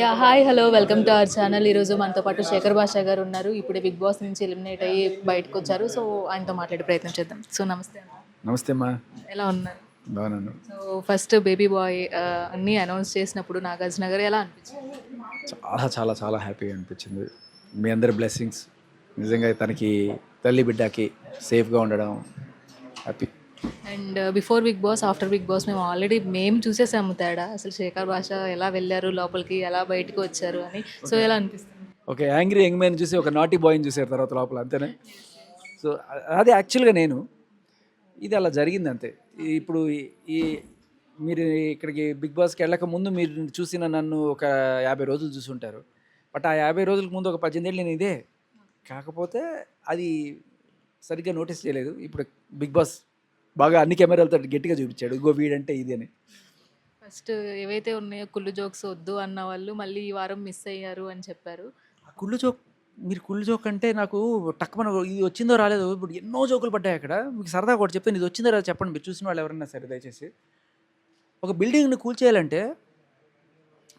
Yeah hi hello welcome to our channel. ఈరోజు మనతో పాటు శేఖర్ భాషా గారు ఉన్నారు. ఇప్పుడే బిగ్ బాస్ నుంచి ఎలిమినేట్ అయ్యి బయటకు వచ్చారు. సో ఆయనతో మాట్లాడే ప్రయత్నం చేద్దాం. సో నమస్తే నమస్తే అమ్మా. ఎలా ఉన్నారు? బాగున్నాను సో ఫస్ట్ బేబీ బాయ్ అన్నీ అనౌన్స్ చేసినప్పుడు నాగార్జున గారు ఎలా అనిపించింది? చాలా చాలా చాలా హ్యాపీగా అనిపించింది. మీ అందరి బ్లెస్సింగ్స్. నిజంగా తనకి తల్లి బిడ్డకి సేఫ్గా ఉండడం. Happy and before Bigg Boss after Bigg Boss మేము ఆల్రెడీ మేము చూసేసాము తేడా. అసలు శేఖర్ భాష ఎలా వెళ్ళారు లోపలికి ఎలా బయటకు వచ్చారు అని. సో ఎలా అనిపిస్తుంది? ఒక యాంగ్రీ యంగ్ మ్యాన్ చూసి ఒక నాటీ బాయ్ని చూసారు తర్వాత లోపల అంతేనే? సో అది యాక్చువల్గా నేను ఇది అలా జరిగింది అంతే. ఇప్పుడు ఈ- ఈ మీరు ఇక్కడికి బిగ్ బాస్కి వెళ్ళక ముందు మీరు చూసిన నన్ను ఒక యాభై రోజులు చూసుంటారు బట్ ఆ యాభై రోజులకు ముందు ఒక పద్దెనిమిది ఏళ్ళు నేను ఇదే. కాకపోతే అది సరిగ్గా నోటీస్ చేయలేదు. ఇప్పుడు బిగ్ బాస్ బాగా అన్ని కెమెరాలతో గట్టిగా చూపించాడు. ఇగో వీడంటే ఇది అని. ఫస్ట్ ఏవైతే ఉన్నాయో కుళ్ళు జోక్స్ వద్దు అన్న వాళ్ళు మళ్ళీ ఈ వారం మిస్ అయ్యారు అని చెప్పారు. కుళ్ళు జోక్ మీరు కుళ్ళు జోక్ అంటే నాకు టక్కుమన ఇది వచ్చిందో రాలేదో ఇప్పుడు ఎన్నో జోకులు పడ్డాయి అక్కడ. మీకు సరదా ఒకటి చెప్తాను ఇది వచ్చిందో రాదో చెప్పండి మీరు చూసిన వాళ్ళు ఎవరైనా సరే దయచేసి. ఒక బిల్డింగ్ని కూల్చేయాలంటే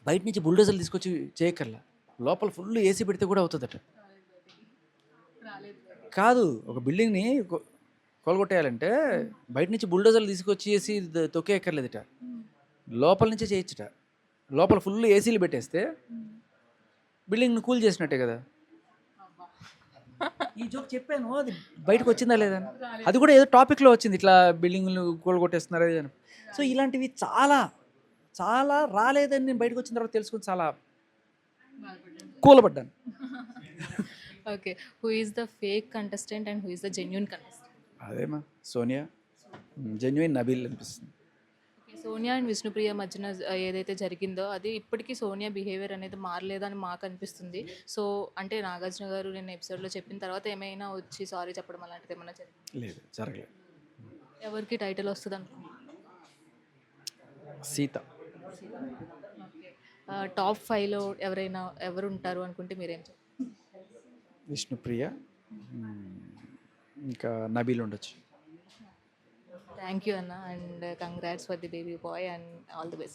బయట నుంచి బుల్డోజర్లు తీసుకొచ్చి చేయక్కర్లా. లోపల ఫుల్ ఏసీ పెడితే కూడా అవుతుందట. కాదు. ఒక బిల్డింగ్ని కొలగొట్టేయాలంటే బయట నుంచి బుల్డోజర్లు తీసుకొచ్చి ఏసీ తొక్కేయక్కర్లేదట. లోపల నుంచే చేయొచ్చుట. లోపల ఫుల్ ఏసీలు పెట్టేస్తే బిల్డింగ్ని కూల్ చేసినట్టే కదా. ఈ జోక్ చెప్పాను అది బయటకు వచ్చిందా లేదా అని. అది కూడా ఏదో టాపిక్లో వచ్చింది ఇట్లా బిల్డింగ్లు కూలగొట్టేస్తున్నారు అది అని. సో ఇలాంటివి చాలా చాలా రాలేదని నేను బయటకు వచ్చిన తర్వాత తెలుసుకుని చాలా కూలబడ్డాను. Okay. Who is the fake contestant and who is the genuine contestant అదేమా? Sonia? Genuine Nabeel అనిపిస్తుంది. సోనియా అండ్ విష్ణుప్రియ మధ్యన ఏదైతే జరిగిందో అది ఇప్పటికీ సోనియా బిహేవియర్ అనేది మారలేదని మాకు అనిపిస్తుంది. సో అంటే నాగార్జున గారు నేను ఎపిసోడ్లో చెప్పిన తర్వాత ఏమైనా వచ్చి సారీ చెప్పడం అలాంటిది ఏమైనా జరిగింది? లేదు జరగలేదు. ఎవరికి టైటిల్ వస్తుంది అనుకుంటున్నాను సీత. టాప్ ఫైవ్లో ఎవరైనా ఎవరు ఉంటారు అనుకుంటే మీరేం చెప్తారు విష్ణుప్రియ. ఇంకా నబీల్ ఉండొచ్చు. థ్యాంక్ యూ అన్న and congrats for the baby boy and all the best